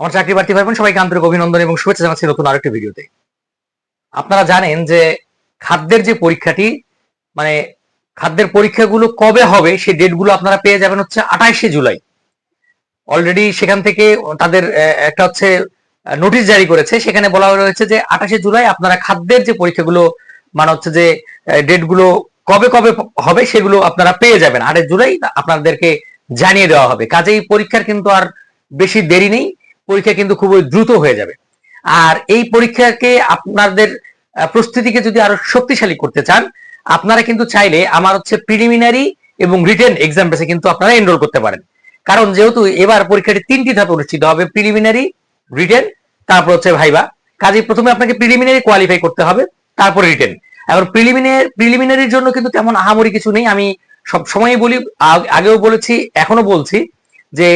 আমার চাকরি প্রার্থী ভাই বোন, সবাইকে আন্তরিক অভিনন্দন এবং শুভেচ্ছা জানাচ্ছি নতুন আরেকটি ভিডিওতে। আপনারা জানেন যে খাদ্যের যে পরীক্ষাটি মানে খাদ্যের পরীক্ষাগুলো কবে হবে, সেই ডেটগুলো আপনারা পেয়ে যাবেন হচ্ছে আঠাইশে জুলাই। অলরেডি সেখান থেকে তাদের একটা হচ্ছে নোটিশ জারি করেছে। সেখানে বলা হয়েছে যে আঠাশে জুলাই আপনারা খাদ্যের যে পরীক্ষাগুলো মানে হচ্ছে যে ডেটগুলো কবে কবে হবে, সেগুলো আপনারা পেয়ে যাবেন। আঠাশ জুলাই আপনাদেরকে জানিয়ে দেওয়া হবে। কাজেই পরীক্ষার কিন্তু আর বেশি দেরি নেই। পরীক্ষা কিন্তু খুবই দ্রুত হয়ে যাবে। আর এই পরীক্ষাকে আপনাদের প্রস্তুতিকে যদি আরও শক্তিশালী করতে চান, আপনারা কিন্তু চাইলে আমার হচ্ছে প্রিলিমিনারি এবং রিটেন এক্সাম বেসে কিন্তু আপনারা এনরোল করতে পারেন। কারণ যেহেতু এবার পরীক্ষাটি তিনটি ধাপে অনুষ্ঠিত হবে প্রিলিমিনারি রিটেন তারপর হচ্ছে ভাইবা। কাজে প্রথমে আপনাকে প্রিলিমিনারি কোয়ালিফাই করতে হবে, তারপর রিটেন এখন প্রিলিমিনারি প্রিলিমিনারির জন্য কিন্তু তেমন আহামরি কিছু নেই। আমি সব সময়ই বলি আগেও বলেছি এখনও বলছি। যে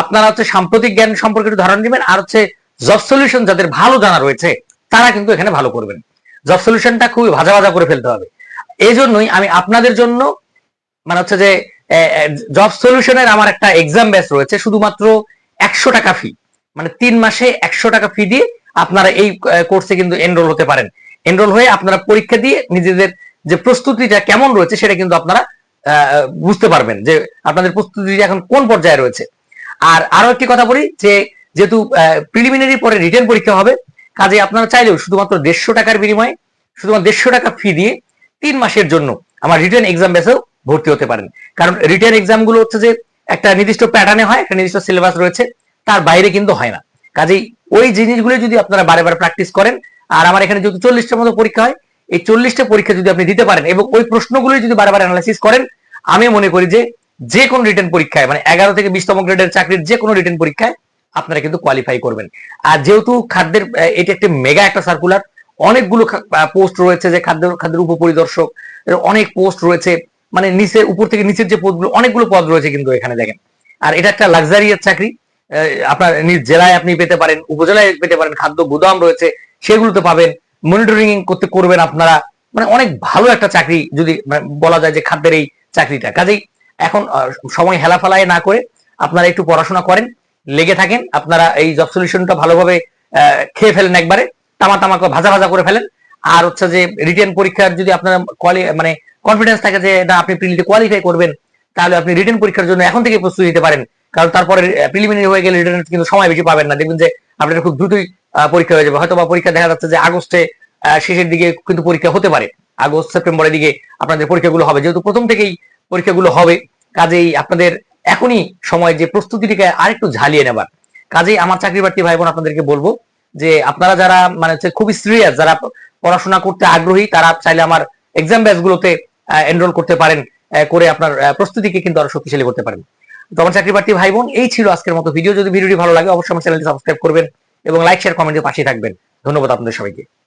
আপনারা হচ্ছে সাম্প্রতিক জ্ঞান সম্পর্কে একটু ধারণা নেবেন আর হচ্ছে জব সলিউশন যাদের ভালো জানা রয়েছে, তারা কিন্তু এখানে ভালো করবেন। জব সলিউশনটা খুবই ভাজা ভাজা করে ফেলতে হবে। এই জন্যই আমি আপনাদের জন্য মানে হচ্ছে যে জব সলিউশনের আমার একটা এক্সাম ব্যাচ রয়েছে, শুধুমাত্র একশো টাকা ফি মানে তিন মাসে একশো টাকা ফি দিয়ে আপনারা এই কোর্সে কিন্তু এনরোল হতে পারেন। এনরোল হয়ে আপনারা পরীক্ষা দিয়ে নিজেদের যে প্রস্তুতিটা কেমন রয়েছে, সেটা কিন্তু আপনারা বুঝতে পারবেন যে আপনাদের প্রস্তুতিটা এখন কোন পর্যায়ে রয়েছে। আর আরও একটি কথা বলি যে, যেহেতু প্রিলিমিনারি পরে রিটার্ন পরীক্ষা হবে, কাজে আপনারা চাইলেও শুধুমাত্র দেড়শো টাকার বিনিময়ে, শুধুমাত্র দেড়শো টাকা ফি দিয়ে তিন মাসের জন্য আমার রিটার্ন এক্সাম বেসেও ভর্তি হতে পারেন। কারণ রিটার্ন এক্সামগুলো হচ্ছে যে, একটা নির্দিষ্ট প্যাটার্নে হয়, একটা নির্দিষ্ট সিলেবাস রয়েছে, তার বাইরে কিন্তু হয় না। কাজেই ওই জিনিসগুলো যদি আপনারা বারে বারে প্র্যাকটিস করেন, আর আমার এখানে যেহেতু চল্লিশটার মতো পরীক্ষা হয় এই চল্লিশটা পরীক্ষা যদি আপনি দিতে পারেন এবং ওই প্রশ্নগুলো যদি বারবার অ্যানালাইসিস করেন, আমি মনে করি যে যে কোনো রিটার্ন পরীক্ষায় মানে এগারো থেকে বিশতম গ্রেডের চাকরির যে কোনো রিটার্ন পরীক্ষায় আপনারা কিন্তু কোয়ালিফাই করবেন। আর যেহেতু খাদ্যের এটি একটি মেগা একটা সার্কুলার অনেকগুলো পোস্ট রয়েছে যে খাদ্য, খাদ্যের উপপরিদর্শক অনেক পোস্ট রয়েছে মানে নিচে উপর থেকে নিচের যে পদগুলো অনেকগুলো পদ রয়েছে কিন্তু এখানে দেখেন। আর এটা একটা লাক্সারিয়াস চাকরি আপনার নিজ জেলায় আপনি পেতে পারেন, উপজেলায় পেতে পারেন, খাদ্য গুদাম রয়েছে, সেগুলোতে পাবেন। মনিটরিং করতে করবেন আপনারা। মানে অনেক ভালো একটা চাকরি যদি মানে বলা যায় যে খাদ্যের এই চাকরিটা। কাজেই এখন সময় হেলাফেলায় না করে আপনারা একটু পড়াশোনা করেন, লেগে থাকেন, আপনারা এই জব সলিউশনটা ভালোভাবে খেয়ে ফেলেন একবারে, তামা তামাকে ভাজা ভাজা করে ফেলেন। আর হচ্ছে যে রিটেন পরীক্ষার যদি আপনার কোয়ালি মানে কনফিডেন্স থাকে যে না, আপনি প্রিলিতে কোয়ালিফাই করবেন, তাহলে আপনি রিটেন পরীক্ষার জন্য এখন থেকে প্রস্তুতি নিতে পারেন। কারণ তারপরে প্রিলিমিনারি হয়ে গেলে রিটেন কিন্তু সময় বেশি পাবেন না। দেখবেন যে আপনার খুব দ্রুতই পরীক্ষা হয়ে যাবে। হয়তো বা পরীক্ষা দেখা যাচ্ছে যে আগস্টে শেষের দিকে কিন্তু পরীক্ষা হতে পারে। আগস্ট, সেপ্টেম্বরের দিকে আপনাদের পরীক্ষাগুলো হবে। যেহেতু প্রথম থেকেই পরীক্ষাগুলো হবে, কাজেই আপনাদের এখনই সময় যে প্রস্তুতিটিকে আরেকটু ঝালিয়ে নেবার। কাজেই আমার চাকরি প্রার্থী ভাই বোন আপনাদেরকে বলব যে আপনারা যারা মানে হচ্ছে খুবই সিরিয়াস যারা পড়াশোনা করতে আগ্রহী, তারা চাইলে আমার এক্সাম ব্যাচগুলোতে এনরোল করতে পারেন করে আপনার প্রস্তুতিকে কিন্তু আরও শক্তিশালী করতে পারেন। তো আমার চাকরি প্রার্থী ভাই বোন এই ছিল আজকের মতো ভিডিও। যদি ভিডিওটি ভালো লাগে, অবশ্যই আমার চ্যানেলটি সাবস্ক্রাইব করবেন। এবং লাইক শেয়ার কমেন্টের পাশে থাকবেন। ধন্যবাদ আপনাদের সবাইকে।